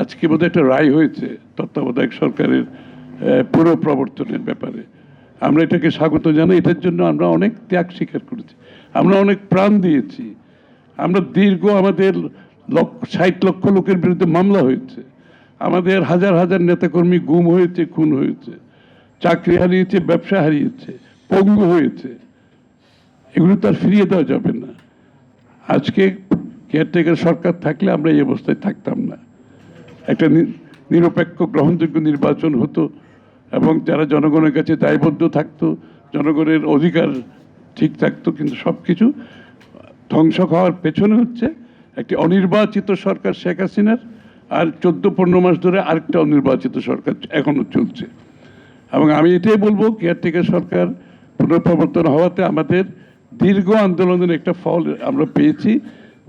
আজকে বোধহয় একটা রায় হয়েছে তত্ত্বাবধায়ক সরকারের পুরো প্রবর্তনের ব্যাপারে। আমরা এটাকে স্বাগত জানাই। এটার জন্য আমরা অনেক ত্যাগ স্বীকার করেছি। আমরা অনেক প্রাণ দিয়েছি। আমরা দীর্ঘ আমাদের লক্ষ, ষাট লক্ষ লোকের বিরুদ্ধে মামলা হয়েছে। আমাদের হাজার হাজার নেতাকর্মী গুম হয়েছে, খুন হয়েছে। চাকরি হারিয়েছে, ব্যবসা হারিয়েছে, পঙ্গু হয়েছে। এগুলো তো আর ফিরিয়ে দেওয়া যাবে না। আজকে কেয়ারটেকার সরকার থাকলে আমরা এই অবস্থায় থাকতাম না। একটা নিরপেক্ষ গ্রহণযোগ্য নির্বাচন হতো এবং যারা জনগণের কাছে দায়বদ্ধ থাকতো, জনগণের অধিকার ঠিক থাকতো, কিন্তু সব কিছু ধ্বংস হওয়ার পেছনে হচ্ছে একটি অনির্বাচিত সরকার শেখ হাসিনার আর চোদ্দ পনেরো মাস ধরে আরেকটা অনির্বাচিত সরকার এখনও চলছে। এবং আমি এটাই বলব, কেয়ারটেকার সরকার পুনঃপ্রবর্তন হওয়াতে আমাদের দীর্ঘ আন্দোলনের একটা ফল আমরা পেয়েছি।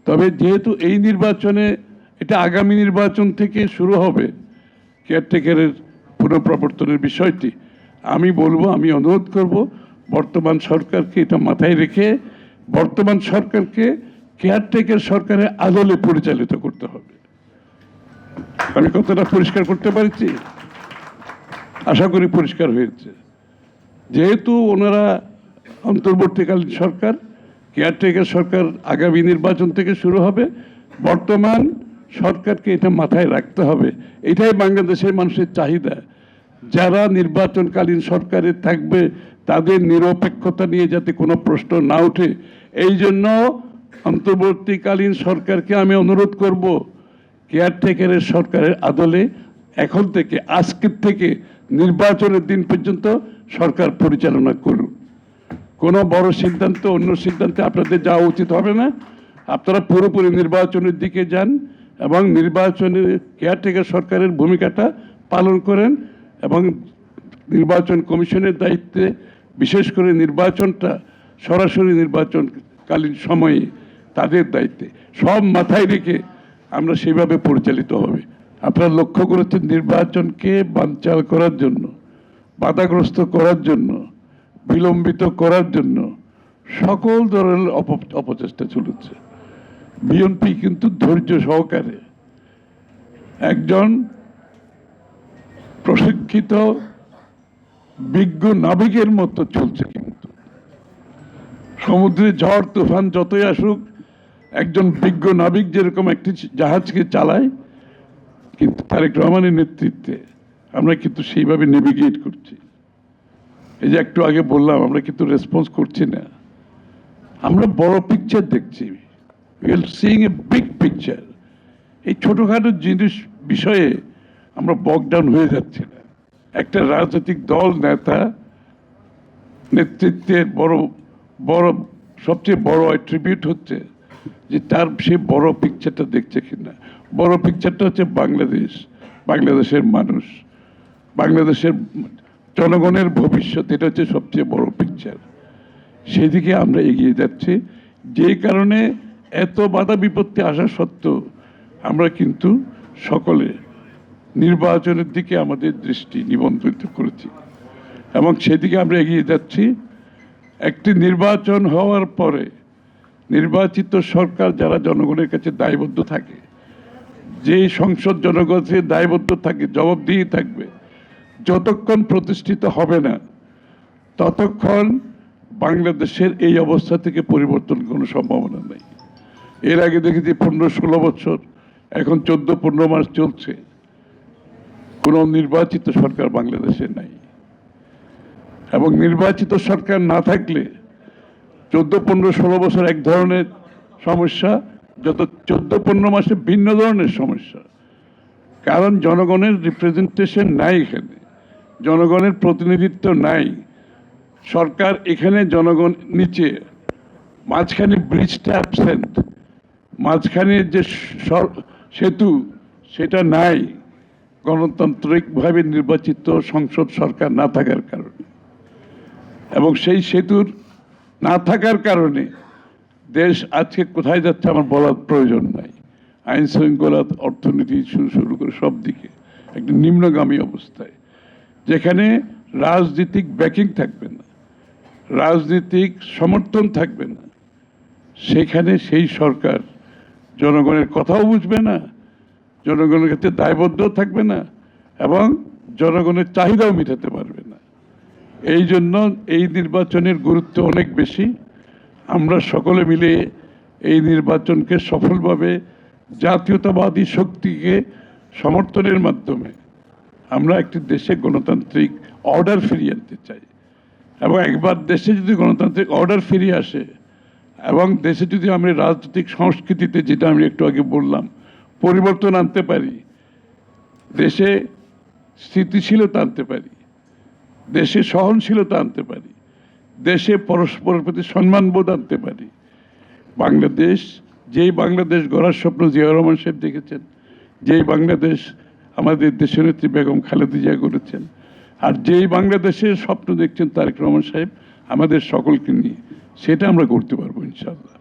তবে যেহেতু এই নির্বাচনে এটা আগামী নির্বাচন থেকে শুরু হবে কেয়ারটেকারের পুনঃপ্রবর্তনের বিষয়টি। আমি বলব, আমি অনুরোধ করব, বর্তমান সরকারকে এটা মাথায় রেখে, বর্তমান সরকারকে কেয়ারটেকার সরকারের আদলে পরিচালিত করতে হবে। আমি কতটা পরিষ্কার করতে পারছি? আশা করি পরিষ্কার হয়েছে। যেহেতু ওনারা অন্তর্বর্তীকালীন সরকার কেয়ারটেকার সরকার আগামী নির্বাচন থেকে শুরু হবে। বর্তমান সরকারকে এটা মাথায় রাখতে হবে। এটাই বাংলাদেশের মানুষের চাহিদা। যারা নির্বাচনকালীন সরকারে থাকবে, তাদের নিরপেক্ষতা নিয়ে যাতে কোনো প্রশ্ন না ওঠে, এই জন্য অন্তর্বর্তীকালীন সরকারকে আমি অনুরোধ করব, কেয়ারটেকারের সরকারের আদলে এখন থেকে, আজকের থেকে, নির্বাচনের দিন পর্যন্ত সরকার পরিচালনা করুন কোনো বড় সিদ্ধান্ত, অন্য সিদ্ধান্তে আপনাদের যাওয়া উচিত হবে না। আপনারা পুরোপুরি নির্বাচনের দিকে যান। এবং নির্বাচনে কেয়ারটেকার সরকারের ভূমিকাটা পালন করেন এবং নির্বাচন কমিশনের দায়িত্বে বিশেষ করে নির্বাচনটা সরাসরি নির্বাচনকালীন সময়ে তাদের দায়িত্বে সব মাথায় রেখে আমরা সেভাবে পরিচালিত হবে। আপনারা লক্ষ্য করেছেন নির্বাচনকে বানচাল করার জন্য, বাধাগ্রস্ত করার জন্য, বিলম্বিত করার জন্য সকল ধরনের অপ- অপচেষ্টা চলেছে। বিএনপি কিন্তু ধৈর্য সহকারে একজন প্রশিক্ষিত বিজ্ঞ নাবিকের মতো চলছে কিন্তু। সমুদ্রে ঝড়, তুফান যতই আসুক, একজন বিজ্ঞ নাবিক যেরকম একটি জাহাজকে চালায়, কিন্তু তারেক রহমানের নেতৃত্বে আমরা কিন্তু সেইভাবে নেভিগেট করছি। এই যে একটু আগে বললাম, আমরা কিন্তু রেসপন্স করছি না। আমরা বড় পিকচার দেখছি। আর সিইং এ বিগ পিকচার এই ছোটোখাটো জিনিস বিষয়ে আমরা বকডাউন হয়ে যাচ্ছি না। একটা রাজনৈতিক দল, নেতা, নেতৃত্বের বড় বড়, সবচেয়ে বড় অ্যাট্রিবিউট হচ্ছে যে তার সে বড় পিকচারটা দেখছে কিনা। বড় পিকচারটা হচ্ছে বাংলাদেশ, বাংলাদেশের মানুষ, বাংলাদেশের জনগণের ভবিষ্যৎ, এটা হচ্ছে সবচেয়ে বড় পিকচার সেদিকে আমরা এগিয়ে যাচ্ছি। যে কারণে এত বাধা বিপত্তি আসা সত্ত্বেও আমরা কিন্তু সকলে নির্বাচনের দিকে আমাদের দৃষ্টি নিবন্ধিত করেছি। এবং সেদিকে আমরা এগিয়ে যাচ্ছি। একটি নির্বাচন হওয়ার পরে নির্বাচিত সরকার যারা জনগণের কাছে দায়বদ্ধ থাকে, যে সংসদ জনগণের দায়বদ্ধ থাকে, জবাবদিহি থাকবে, যতক্ষণ প্রতিষ্ঠিত হবে না, ততক্ষণ বাংলাদেশের এই অবস্থা থেকে পরিবর্তন কোনো সম্ভাবনা নেই। এর আগে দেখেছি পনেরো ষোলো বছর, এখন চোদ্দ পনেরো মাস চলছে। কোনো নির্বাচিত সরকার বাংলাদেশে নাই। এবং নির্বাচিত সরকার না থাকলে চোদ্দ পনেরো ষোলো বছর এক ধরনের সমস্যা, যত চোদ্দ পনেরো মাসে ভিন্ন ধরনের সমস্যা। কারণ জনগণের রিপ্রেজেন্টেশন নাই এখানে, জনগণের প্রতিনিধিত্ব নাই। সরকার এখানে জনগণ নিচে, মাঝখানে ব্রিজটা অ্যাবসেন্ট মাঝখানে যে সেতু, সেটা নাই গণতান্ত্রিকভাবে নির্বাচিত সংসদ সরকার না থাকার কারণে। এবং সেই সেতুর না থাকার কারণে দেশ আজকে কোথায় যাচ্ছে আমার বলার প্রয়োজন নাই। আইন শৃঙ্খলা অর্থনীতি শুরু শুরু করে সব দিকে একটা নিম্নগামী অবস্থায়। যেখানে রাজনীতিক ব্যাকিং থাকবে না, রাজনীতিক সমর্থন থাকবে না। সেখানে সেই সরকার জনগণের কথাও বুঝবে না, জনগণের কাছে দায়বদ্ধও থাকবে না এবং জনগণের চাহিদাও মেটাতে পারবে না। এই জন্য এই নির্বাচনের গুরুত্ব অনেক বেশি। আমরা সকলে মিলে এই নির্বাচনকে সফলভাবে জাতীয়তাবাদী শক্তিকে সমর্থনের মাধ্যমে আমরা একটি দেশে গণতান্ত্রিক অর্ডার ফিরিয়ে আনতে চাই। এবং একবার দেশে যদি গণতান্ত্রিক অর্ডার ফিরিয়ে আসে এবং দেশে যদি আমরা রাজনৈতিক সংস্কৃতিতে, যেটা আমি একটু আগে বললাম, পরিবর্তন আনতে পারি, দেশে স্থিতিশীলতা আনতে পারি, দেশে সহনশীলতা আনতে পারি, দেশে পরস্পরের প্রতি সম্মানবোধ আনতে পারি, বাংলাদেশ, যেই বাংলাদেশ গড়ার স্বপ্ন জিয়া রহমান সাহেব দেখেছেন, যেই বাংলাদেশ আমাদের দেশনেত্রী বেগম খালেদা জিয়া করেছেন, আর যেই বাংলাদেশের স্বপ্ন দেখছেন তারেক রহমান সাহেব, আমাদের সকলকে নিয়ে। সেটা আমরা করতে পারব ইনশাআল্লাহ।